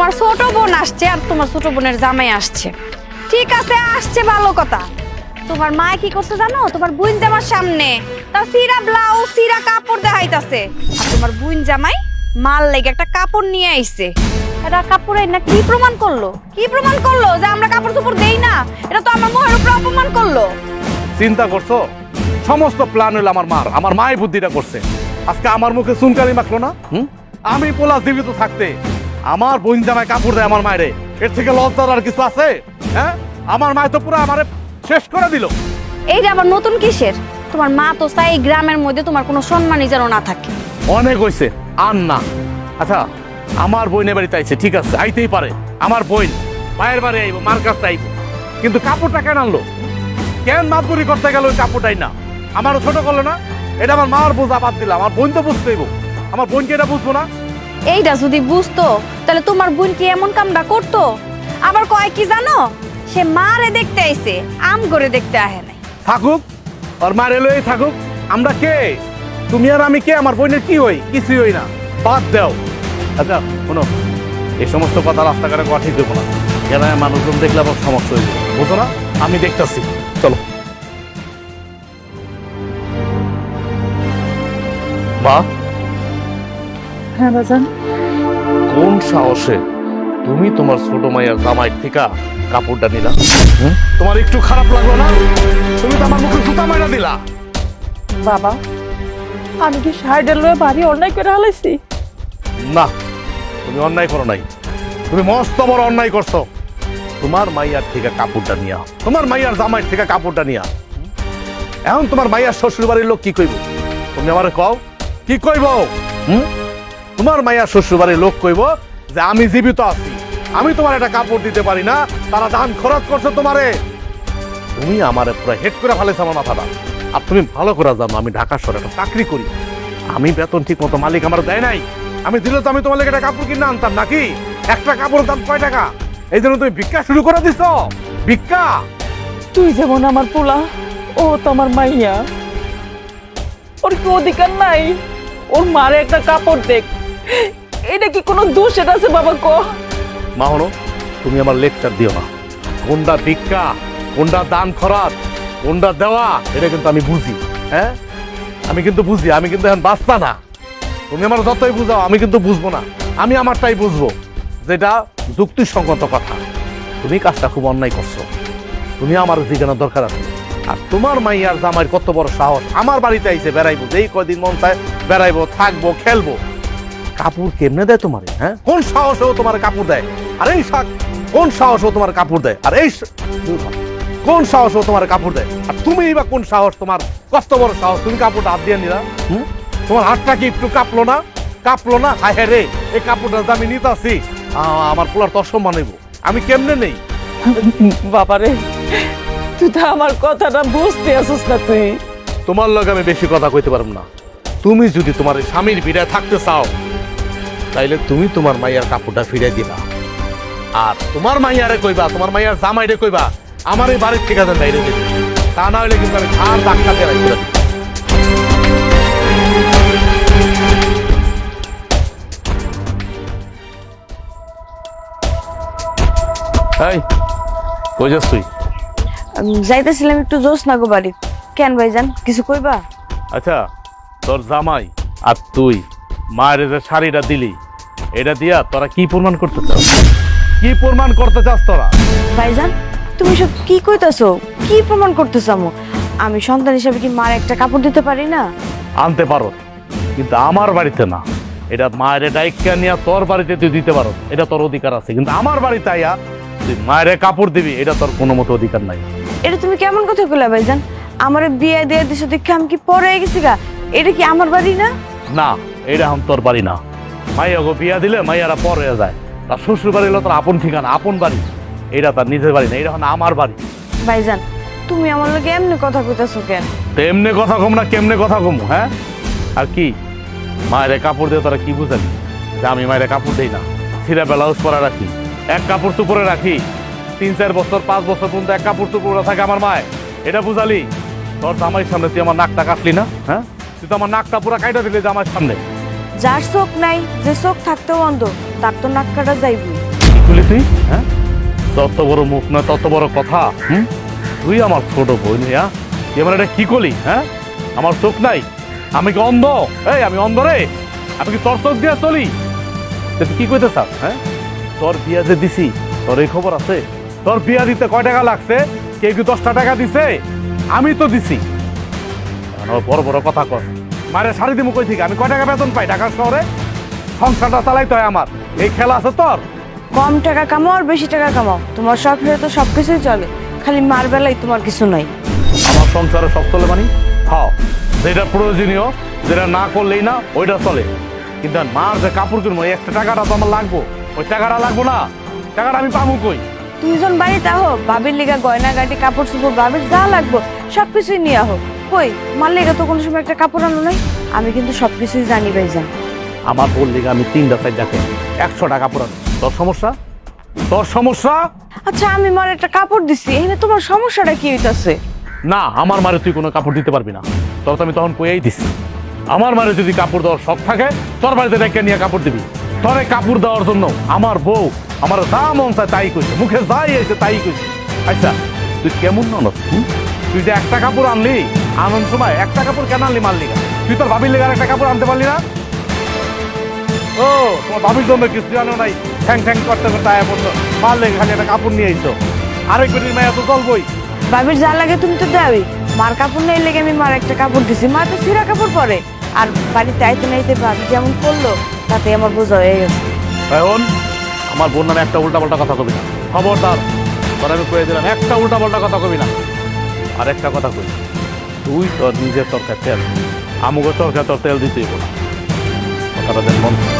তোমার ছোট বোন আসছে আর তোমার ছোট বোনের জামাই আসছে। ঠিক আছে, আসছে ভালো কথা। তোমার মা কি করছে জানো? তোমার বুইন জামার সামনে। তার সিরা ব্লাউজ, সিরা কাপড় দেখাইতাছে। আর তোমার বুইন জামাই মাল লেগে একটা কাপড় নিয়ে আইছে। এটা কাপড়ে না কি প্রমাণ করল? কি প্রমাণ করল যে আমরা কাপড় চোপড় দেই না? এটা তো আমার মুখের উপর অপমান করল। চিন্তা করছ? সমস্ত প্ল্যান হলো আমার মার। আমার মাই বুদ্ধিটা করছে। আজকে আমার মুখে চুনকালি মাখলো না? আমি পোলা জীবিত থাকতে আমার বোন জামাই কাপড় দেয় আমার মায়েরে। এর থেকে লজ্জার আর কিছু আছে? হ্যাঁ? আমার মায় তো পুরো আমারে শেষ করে দিল। এইটা আবার নতুন কিসের? তোমার মা তো চাই গ্রামের মধ্যে তোমার কোনো সম্মানই যেন না থাকে। অনেক হয়েছে আর না। আচ্ছা আমার বোনের বাড়িতে আইছে ঠিক আছে আইতেই পারে। আমার বোন মায়ের বাড়ি আইব মার কাছে আইব। কিন্তু কাপড়টা কেন আনলো? কেন মাতবুরি করতে গেল ওই কাপড়টাই না? আমারও ছোট করল না। এটা আমার মার বোঝা বাদ দিলাম। আমার বোন তো বুঝতেইব। আমার বোনকে এটা বুঝব না। এইটা যদি বুঝতো, তাহলে তোমার বোন কি এমন কামটা করতো? আবার কয় কি জানো? সে মারে দেখতে আইছে, আম করে দেখতে আহে নাই। থাকুক আর মারে লই থাকুক। আমরা কে? তুমি আর আমি কে? আমার বোনের কি হই? কিছুই হই না। বাদ দাও। আচ্ছা শোনো, এই সমস্ত কথা রাস্তাঘাটে কোয়া ঠিক দেবো না। কেন মানুষজন দেখলে আবার সমস্যা হয়ে যাবে। বুঝো না? আমি দেখতাছি। চলো। মা? হ্যাঁ বাজান। কোন সাহসে তুমি তোমার ছোট মায়ের জামাই থেকে কাপড়টা নিলা? হুম? তোমার একটু খারাপ লাগল না? তুমি তো আমার মুখে সুতা মাইরা দিলা। বাবা আমি কি সাইডের লয়ে বাড়ি অন্যায় করে হালাইছি? না তুমি অন্যায় করো নাই। তুমি মস্ত বড় অন্যায় করছ। তোমার মাইয়ার থেকে কাপড়টা নিয়া তোমার মাইয়ার জামাইয়ের থেকে কাপড়টা নিয়া। এখন তোমার মাইয়ার শ্বশুর বাড়ির লোক কি কইব? তুমি আমার কও কি কইব? হুম? তোমার মাইয়ার শ্বশুর বাড়ির লোক কইব যে আমি জীবিত আছি। আমি তোমার একটা কাপড় দিতে পারি না, তারা দান খরচ করছে তোমারে। তুমি আমার পুরো হেড করে ফেলেছো আমার মাথাটা। আর তুমি ভালো করে জানো, আমি ঢাকা শহরে একটা চাকরি করি। আমি বেতন ঠিক মতো মালিক আমার দেয় নাই। আমি দিলে তো আমি তোমার একটা কাপড় কিনে আনতাম নাকি? একটা কাপড়ের দাম কয় টাকা? এই জন্য তুমি ভিক্ষা শুরু করে দিছ। ভিক্ষা! তুই যেমন আমার পোলা, ও তোমার মাইয়া। ওর কি অধিকার নাই? ওর মারে একটা কাপড় দেখ। এটা কি কোনো দোষ? এটা আছে বাবা তুমি আমার লেকচার দিও না। কোনটা ভিক্ষা, কোনটা দান খরাত, কোনটা দেওয়া, এটা কিন্তু আমি বুঝি হ্যাঁ? আমি কিন্তু বুঝি, আমি কিন্তু এখন বাঁচতা না। তুমি আমার যতই বুঝাও, আমি কিন্তু বুঝব না। আমি আমারটাই বুঝব, যেটা যুক্তিসঙ্গত কথা। তুমি কাজটা খুব অন্যায় করছ। তুমি আমার জিজ্ঞানার দরকার আছে। আর তোমার মাইয়ার জামাইয়ের কত বড় সাহস। আমার বাড়িতে আইছে বেড়াইবো, যেই কয়দিন মন চায় বেড়াইবো, থাকব, খেলব। কাপড় কেমনে দেয় তোমার হ্যাঁ? কোন সাহসেও তোমার কাপড় দেয়? আর এই শাক কোন সাহসেও তোমার কাপড় দেয়? আর এই কোন সাহসেও তোমার কাপড় দেয়? আর তুমি বা কোন সাহস তোমার কত বড় সাহস? তুমি কাপড়টা হাত দিয়ে নিলা। হুম? তোমার হাতটা কি একটু কাঁপলো না? কাঁপলো না? হায় হায় রে এই কাপড়টা যে আমি নিতে আসি আমার পোলার তো অসম্মান হইব। আমি কেমনে নেই? বাবারে তুই তো আমার কথাটা বুঝতে আসিস না তুই। তোমার লগে আমি বেশি কথা কইতে পারব না। তুমি যদি তোমার স্বামীর বিড়ায় থাকতে চাও তাইলে তুমি তোমার মাইয়ার কাপড়টা ফিরে দিবা। আর তোমার মাইয়ারে কইবা তোমার মাইয়ার জামাইরে কইবা আমার এই বাড়ির যেন বাইরে দিবে তা না হলে কিন্তু আমি ঘাড় ধাক্কা দিয়ে পারি। এই কই যাস তুই? যাইতেছিলাম একটু জোস না গো বাড়ি। কেন ভাইজান কিছু কইবা? আচ্ছা তোর জামাই আর তুই। মায়ের যে শাড়িটা দিলি এটা দিয়া তোরা কি প্রমাণ করতে চাস? কি প্রমাণ করতে চাস তোরা? ভাইজান তুমি সব কি কইতাছো? কি প্রমাণ করতেছো আমু? আমি সন্তান হিসেবে কি মার একটা কাপড় দিতে পারি না? আনতে পারো কিন্তু আমার বাড়িতে না। এটা মায়ের ডাইকা নিয়ে তোর বাড়িতে তুই দিতে পারো এটা তোর অধিকার আছে। কিন্তু আমার বাড়িতে আইয়া তুই মায়ের কাপড় দিবি এটা তোর কোনো মতো অধিকার নাই। এটা তুমি কেমন কথা কইলা ভাইজান? আমার বিয়ে দিয়ে দিছো দেখে আমি কি পরে গেছি গা? এটা কি আমার বাড়ি না? না এটা এখন তোর বাড়ি না। মাইয়া গো বিয়া দিলে মাইয়ারা পর হয়ে যায়। তার শ্বশুর বাড়ি হলো তোর আপন ঠিকানা আপন বাড়ি। এটা তার নিজের বাড়ি না এটা এখন আমার বাড়ি। ভাইজান তুমি আমার লগে এমনি কথা কইতাছো কেন? তেমনে কথা কম না কেমনে কথা কম হ্যাঁ? আর কি? মায়ের কাপড় দিয়ে তারা কি বুঝালি যে আমি মায়ের কাপড় দেই না। ছিঁড়া ব্লাউজ পরা রাখি এক কাপড় তো পরে রাখি। তিন চার বছর পাঁচ বছর পর্যন্ত এক কাপড় তো পরে থাকে আমার মায় এটা বুঝালি? তোর জামাইয়ের সামনে তুই আমার নাকটা কাটলি না হ্যাঁ? তুই তো আমার নাকটা পুরো কাইটা দিলি আমার সামনে। যার চোখ নাই যে চোখ থাকতেও অন্ধ তার তো নাক কাটা যাইবই করলি তুই? হ্যাঁ? তত বড় মুখ না তত বড় কথা হুম? তুই আমার ছোট বোন হ্যাঁ? আমার এটা কি করলি হ্যাঁ? আমার চোখ নাই আমি কি অন্ধ? এই আমি অন্ধ রে। আমি কি তোর চোখ দিয়ে চলি? তা তুই কি কইতে চাস হ্যাঁ? তোর বিয়া যে দিছি তোর এই খবর আছে? তোর বিয়া দিতে কয় টাকা লাগছে? কেউ কি দশটা টাকা দিছে? আমি তো দিছি। বড় বড় কথা কর। মারে শাড়ি দিমু কই থেকে? আমি কয় টাকা বেতন পাই? ঢাকা শহরে সংসারটা চালাইতে হয় আমার। এই খেলা আছে তোর? কম টাকা কামাও আর বেশি টাকা কামাও। তোমার সংসারে তো সব কিছুই চলে। খালি মার বেলায় তোমার কিছু নাই। আমার সংসারে সব চলে মানি? হাও যেটা প্রয়োজনীয় যেটা না করলেই না ওইটা চলে। কিন্তু মার যে কাপড় কিনবো একটা টাকাটা তো আমার লাগবো। ওই টাকাটা লাগবো না। টাকাটা আমি পাবো কই? তুমি যখন বাড়িতে আহো বাবির লিগা গয়না গাড়ি কাপড় চোপড় বাবির যা লাগবো সবকিছুই নিয়ে আহো। কই? মার লিগা তো কোনো সময় একটা কাপড় আনো নাই আমি কিন্তু সবকিছুই জানি ভাই জান আমার বললি আমি তিনটা সাইড দেখে একশো টাকা পুরান তোর সমস্যা? তোর সমস্যা? আচ্ছা আমি মার একটা কাপড় দিছি। এখানে তোমার সমস্যাটা কি হইতাছে? না আমার মারে তুই কোনো কাপড় দিতে পারবি না। তোর তো আমি তখন কইয়াই দিছি। আমার মারে যদি কাপড় দেওয়ার শখ থাকে তোর বাড়িতে ডেকে নিয়ে কাপড় দিবি। তোরে কাপড় দেওয়ার জন্য আমার বউ আমার যা মন চায় তাই কইছে। মুখে যাই এসে তাই কইছে। আচ্ছা তুই কেমন ননস তুই যে একটা কাপড় আনলি আনন্দ সময় একটা কাপড় কেন আনলি মারলি? তুই তোর ভাবির লেগে আর একটা কাপড় আনতে পারলি না? ও তোমার ভাবির জন্য কিছু জানো নাই? ঠ্যাং ঠ্যাং করতে করতে আয়া পড়তো মার লেগে খালি একটা কাপড় নিয়ে আইছো। আরেক বেটির মায়া তো চলবই। বাবির যা লাগে তুমি তো দেওই মার কাপড় নেই লেগে আমি মার একটা কাপড় দিছি। মা তো সিরা কাপড় পরে। আর বাড়িতে আইতে নাইতে ভাবি যেমন করল তাতে আমার বোঝা হয়ে গেছে। এখন আমার বোন নামে একটা উল্টা পাল্টা কথা কবি না। খবরদার তোর আমি কয়ে দিলাম একটা উল্টা পাল্টা কথা কবি না। আর একটা কথা কই? তুই তোর নিজের তরকার তেল আমুগো তরকার তোর তেল দিতেই বল কথাটা থাকে।